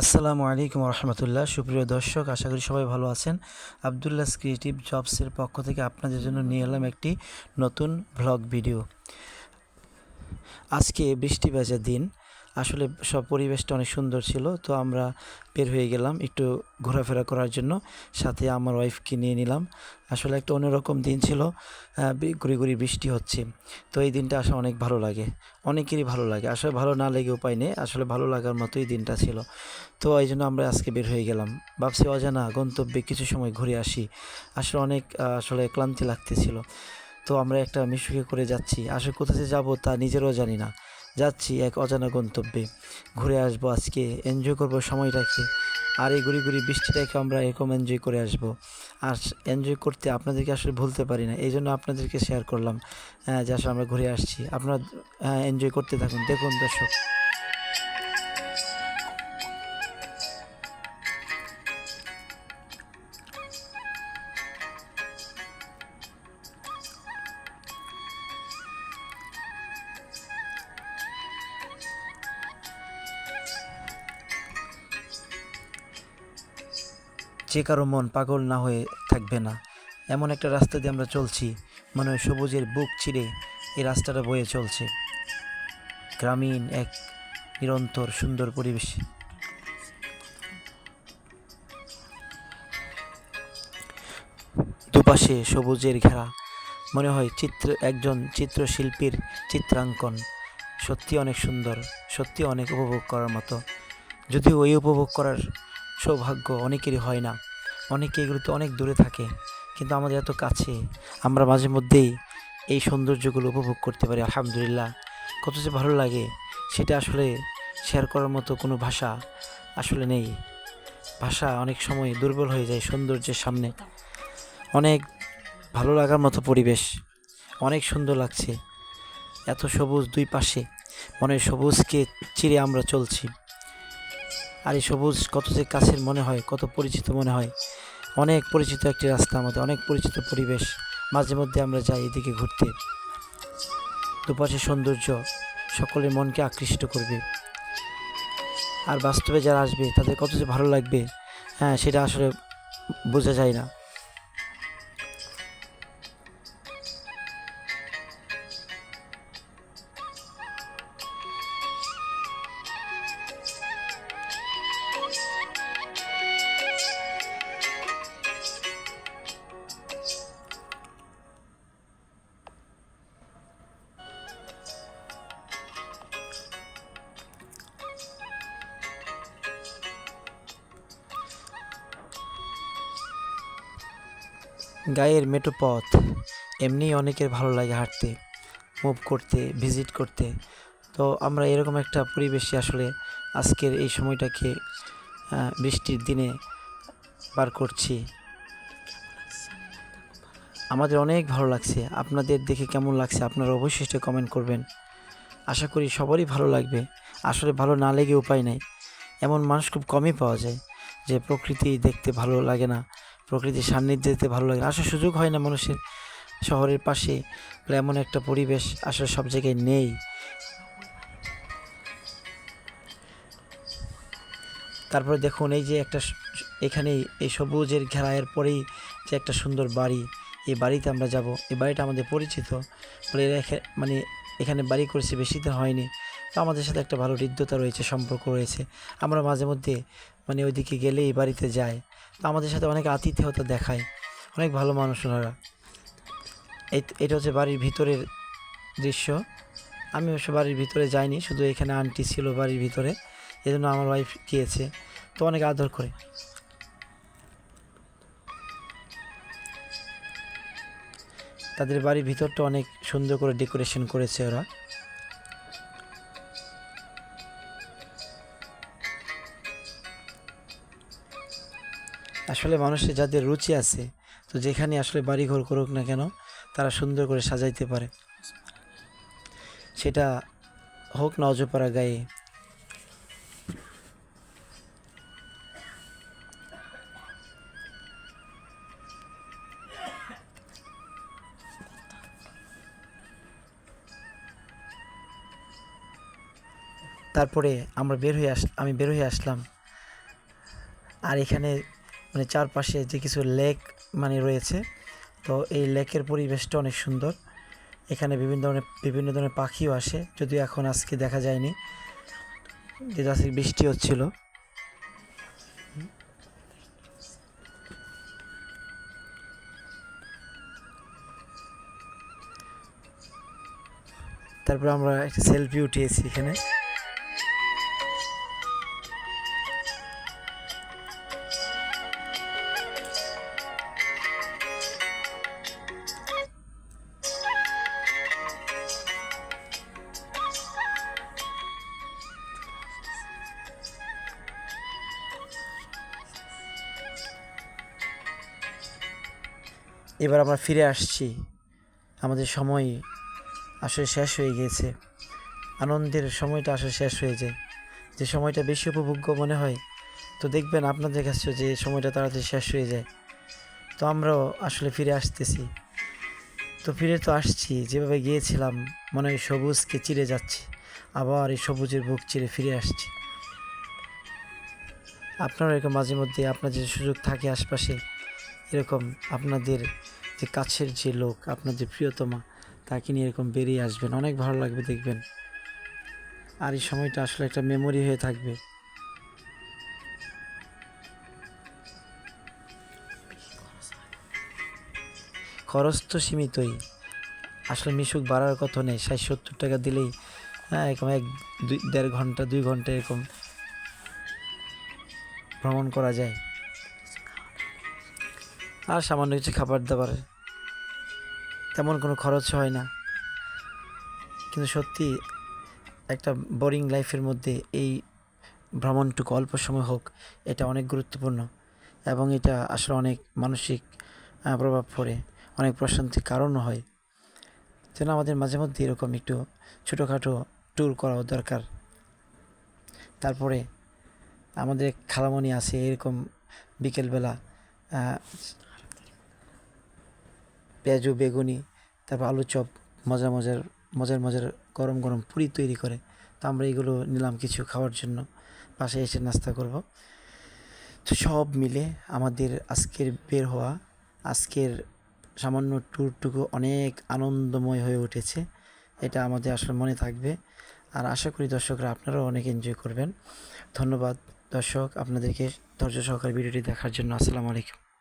আসসালামু আলাইকুম রহমতুল্লাহ সুপ্রিয় দর্শক, আশা করি সবাই ভালো আছেন। আবদুল্লাহ ক্রিয়েটিভ জবসের পক্ষ থেকে আপনাদের জন্য নিয়ে এলাম একটি নতুন ভ্লগ ভিডিও আজকে বৃষ্টি ভেজা দিন। আসলে সব পরিবেশটা অনেক সুন্দর ছিল, তো আমরা বের হয়ে গেলাম একটু ঘোরাফেরা করার জন্য। সাথে আমার ওয়াইফকে নিয়ে নিলাম। আসলে একটা অন্যরকম দিন ছিল গুড়ি গুড়ি বৃষ্টি হচ্ছে। তো এই দিনটা আসলে অনেক ভালো লাগে, অনেকেরই ভালো লাগে। আসলে ভালো না লেগে উপায় নেই, আসলে ভালো লাগার মতোই দিনটা ছিল। তো এই জন্য আমরা আজকে বের হয়ে গেলাম। ভাবছি অজানা গন্তব্যে কিছু সময় ঘুরে আসি। আসলে অনেক আসলে ক্লান্তি লাগতেছিল। তো আমরা একটা মিশুকে করে যাচ্ছি। আসলে কোথায় যাব তা নিজেরও জানি না। যাচ্ছি এক অজানা গন্তব্যে। ঘুরে আসব আজকে এনজয় করব সময়টাকে। আর এই ঘুরি ঘুরি বৃষ্টিটাকে আমরা এরকম এনজয় করে আসব। আর এনজয় করতে আপনাদেরকে আসলে ভুলতে পারি না এই জন্য আপনাদেরকে শেয়ার করলাম যে আসলে আমরা ঘুরে আসছি। আপনারা এনজয় করতে থাকুন। দেখুন দর্শক। যে কারও মন পাগল না হয়ে থাকবে না। এমন একটা রাস্তা দিয়ে আমরা চলছি, মনে হয় সবুজের বুক চিরে এই রাস্তাটা বয়ে চলছে। গ্রামীণ এক নিরন্তর সুন্দর পরিবেশ। দুপাশে সবুজের ঘেরা, মনে হয় চিত্র, একজন চিত্রশিল্পীর চিত্রাঙ্কন। সত্যি অনেক সুন্দর সত্যি অনেক উপভোগ করার মতো। যদিও ওই উপভোগ করার সৌভাগ্য অনেকেরই হয় না। অনেকে এগুলোতে অনেক দূরে থাকে, কিন্তু আমাদের এত কাছে। আমরা মাঝে মধ্যেই এই সৌন্দর্যগুলো উপভোগ করতে পারি, আলহামদুলিল্লাহ। কত যে ভালো লাগে, সেটা আসলে শেয়ার করার মতো কোনো ভাষা আসলে নেই। ভাষা অনেক সময় দুর্বল হয়ে যায় সৌন্দর্যের সামনে। অনেক ভালো লাগার মতো পরিবেশ, অনেক সুন্দর লাগছে। এত সবুজ দুই পাশে মনে সবুজকে চিরে আমরা চলছি। আর এই সবুজ, কত যে কাছের মনে হয়, কত পরিচিত মনে হয়। অনেক পরিচিত একটি রাস্তা আমাদের, অনেক পরিচিত পরিবেশ। মাঝে মধ্যে আমরা যাই এদিকে ঘুরতে। দুপাশে সৌন্দর্য, সকলের মনকে আকৃষ্ট করবে। আর বাস্তবে যারা আসবে, তাদের কত যে ভালো লাগবে হ্যাঁ সেটা আসলে বোঝা যায় না। গায়ের মেটো পথ এমনি অনেকের ভালো লাগে হাঁটতে মুভ করতে ভিজিট করতে। তো আমরা এরকম একটা পরিবেশে আসলে আজকের এই সময়টাকে বৃষ্টির দিনে পার করছি। আমাদের অনেক ভালো লাগছে। আপনাদের দেখে কেমন লাগছে আপনারা অবশ্যই সেটা কমেন্ট করবেন। আশা করি সবারই ভালো লাগবে। আসলে ভালো না লেগে উপায় নাই। এমন মানুষ খুব কমই পাওয়া যায়, যে প্রকৃতি দেখতে ভালো লাগে না। প্রকৃতির সান্নিধ্যে যেতে ভালো লাগে আসার সুযোগ হয় না মানুষের। শহরের পাশে এমন একটা পরিবেশ আসলে সব জায়গায় নেই। তারপরে দেখুন এই যে একটা এখানেই এই সবুজের ঘেরায়ের পরেই যে একটা সুন্দর বাড়ি। এই বাড়িতে আমরা যাব। এই বাড়িটা আমাদের পরিচিত। বলে মানে এখানে বাড়ি করেছে, বেশি দিন হয়নি। তো আমাদের সাথে একটা ভালো হৃদ্যতা রয়েছে, সম্পর্ক রয়েছে। আমরা মাঝে মধ্যে মানে ওইদিকে গেলে এই বাড়িতে যায় তো আমাদের সাথে অনেক আতিথেয়তা দেখায়। অনেক ভালো মানুষ ওনারা এটা হচ্ছে বাড়ির ভিতরের দৃশ্য। আমি অবশ্য বাড়ির ভিতরে যাইনি, শুধু এখানে আন্টি ছিল বাড়ির ভিতরে। এই জন্য আমার ওয়াইফ গিয়েছে। তো অনেক আদর করে। তাদের বাড়ির ভিতরটা অনেক সুন্দর করে ডেকোরেশন করেছে ওরা। আসলে মানুষের যাদের রুচি আছে, তো যেখানে আসলে বাড়ি ঘর করুক না কেন, তারা সুন্দর করে সাজাইতে পারে। সেটা হোক না অজপাড়া গায়ে। তারপরে আমরা বের হয়ে আস, আমি বের হয়ে আসলাম। আর এখানে মানে চারপাশে যে কিছু লেক মানে রয়েছে, তো এই লেকের পরিবেশটা অনেক সুন্দর। এখানে বিভিন্ন ধরনের বিভিন্ন ধরনের পাখিও আসে, যদিও এখন আজকে দেখা যায়নি। যেহেতু আজকে বৃষ্টি হচ্ছিল। তারপর আমরা একটা সেলফি উঠিয়েছি এখানে। এবার আমরা ফিরে আসছি। আমাদের সময় আসলে শেষ হয়ে গিয়েছে। আনন্দের সময়টা আসলে শেষ হয়ে যায়। যে সময়টা বেশি উপভোগ্য মনে হয়, তো দেখবেন আপনাদের কাছেও যে সময়টা তাড়াতাড়ি শেষ হয়ে যায়। তো আমরাও আসলে ফিরে আসতেছি। তো ফিরে তো আসছি, যেভাবে গিয়েছিলাম, মনে হয় সবুজকে চিরে যাচ্ছে। আবার এই সবুজের বুক চিরে ফিরে আসছি। আপনারা এরকম মাঝে মধ্যে আপনার যে সুযোগ থাকে আশপাশে। এরকম আপনাদের যে কাছের যে লোক, আপনার যে প্রিয়তমা, তাকে নিয়ে এরকম বেরিয়ে আসবেন। অনেক ভালো লাগবে দেখবেন। আর এই সময়টা আসলে একটা মেমোরি হয়ে থাকবে। খরচ তো সীমিতই। আসলে মিশুক বাড়ার কথা নেই। ষাট, সত্তর টাকা দিলেই হ্যাঁ এরকম এক, দুই, দেড় ঘণ্টা, দুই ঘণ্টা এরকম ভ্রমণ করা যায়। আর সামান্য কিছু খাবার দাবার। তেমন কোনো খরচ হয় না। কিন্তু সত্যি একটা বোরিং লাইফের মধ্যে এই ভ্রমণটুকু অল্প সময় হোক, এটা অনেক গুরুত্বপূর্ণ। এবং এটা আসলে অনেক মানসিক প্রভাব পড়ে। অনেক প্রশান্তির কারণও হয়। যেন আমাদের মাঝে মধ্যে এরকম একটু ছোটোখাটো ট্যুর করাও দরকার। তারপরে আমাদের খালামণি আছে এরকম বিকেলবেলা পেঁয়াজু, বেগুনি, তারপর আলু চপ, মজার মজার মজার মজার গরম গরম পুরি তৈরি করে। তো আমরা এগুলো নিলাম কিছু খাওয়ার জন্য। পাশে এসে নাস্তা করব। তো সব মিলে আমাদের আজকের বের হওয়া, আজকের সামান্য ট্যুরটুকু অনেক আনন্দময় হয়ে উঠেছে। এটা আমাদের আসলে মনে থাকবে। আর আশা করি দর্শকরা আপনারাও অনেক এনজয় করবেন। ধন্যবাদ দর্শক, আপনাদেরকে ধৈর্য সহকারে ভিডিওটি দেখার জন্য। আসসালামু আলাইকুম।